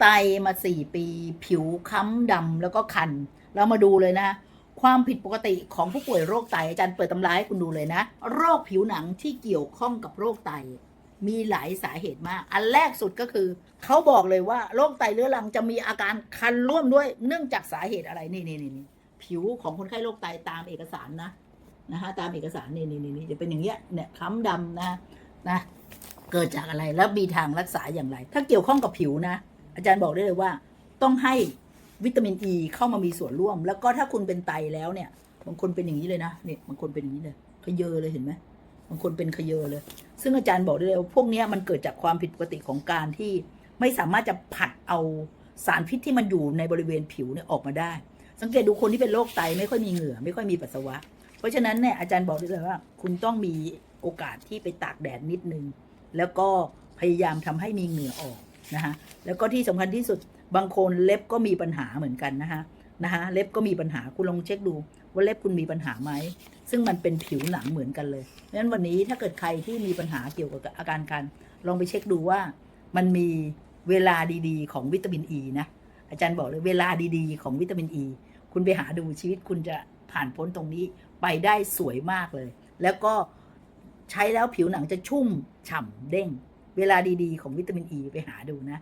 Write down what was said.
ไตมาสี่ปี ผิวค้ำดำแล้วก็คัน เรามาดูเลยนะความผิดปกติของผู้ป่วยโรคไตอาจารย์เปิดตำราให้คุณดูเลยนะ โรคผิวหนังที่เกี่ยวข้องกับโรคไต มีหลายสาเหตุมาก อันแรกสุดก็คือ เขาบอกเลยว่าโรคไตเรื้อรังจะมีอาการคันร่วมด้วย เนื่องจากสาเหตุอะไรนี่นี่นี่ผิวของคนไข้โรคไตตามเอกสารนะนะฮะตามเอกสารนี่นี่นี่นี่จะเป็นอย่างเงี้ยเนี่ยค้ำดำนะนะ เกิดจากอะไรแล้วมีทางรักษาอย่างไร ถ้าเกี่ยวข้องกับผิวนะ อาจารย์บอกได้เลยว่า ต้องให้วิตามินอ e ีเข้ามามีส่วนร่วม แล้วก็ถ้าคุณเป็นไตแล้วเนี่ยบางคนเป็นอย่างนี้เลยนะเนี่ยบางคนเป็นอย่างนี้เลยขยเยอเลยเห็นไหมบางคนเป็นขยเยอเลย ซึ่งอาจารย์บอกได้เลยว่าพวกนี้มันเกิดจากความผิดปกติของการที่ไม่สามารถจะผัดเอาสารพิษที่มันอยู่ในบริเวณผิวเนี่ยออกมาได้ สังเกตดูคนที่เป็นโรคไตไม่ค่อยมีเหงื่อ ไม่ค่อยมีปัสสาวะ เพราะฉะนั้นเนี่ยอาจารย์บอกได้เลยว่า คุณต้องมีโอกาสที่ไปตากแดดนิดนึง แล้วก็พยายามทำให้มีเหงื่อออก นะคะแล้วก็ที่สำคัญที่สุดบางคนเล็บก็มีปัญหาเหมือนกันนะคะนะคะเล็บก็มีปัญหาคุณลองเช็คดูว่าเล็บคุณมีปัญหาไหมซึ่งมันเป็นผิวหนังเหมือนกันเลยเพราะฉะนั้นวันนี้ถ้าเกิดใครที่มีปัญหาเกี่ยวกับอาการคันลองไปเช็คดูว่ามันมีเวลาดีๆ ของวิตามินอ e ีนะอาจารย์บอกเลยเวลาดีๆ ของวิตามินอ e, ีคุณไปหาดูชีวิตคุณจะผ่านพ้นตรงนี้ไปได้สวยมากเลย แล้วก็ใช้แล้วผิวหนังจะชุ่มฉ่ำเด้ง เวลาดีๆ ของวิตามินอ e ีไปหาดูนะ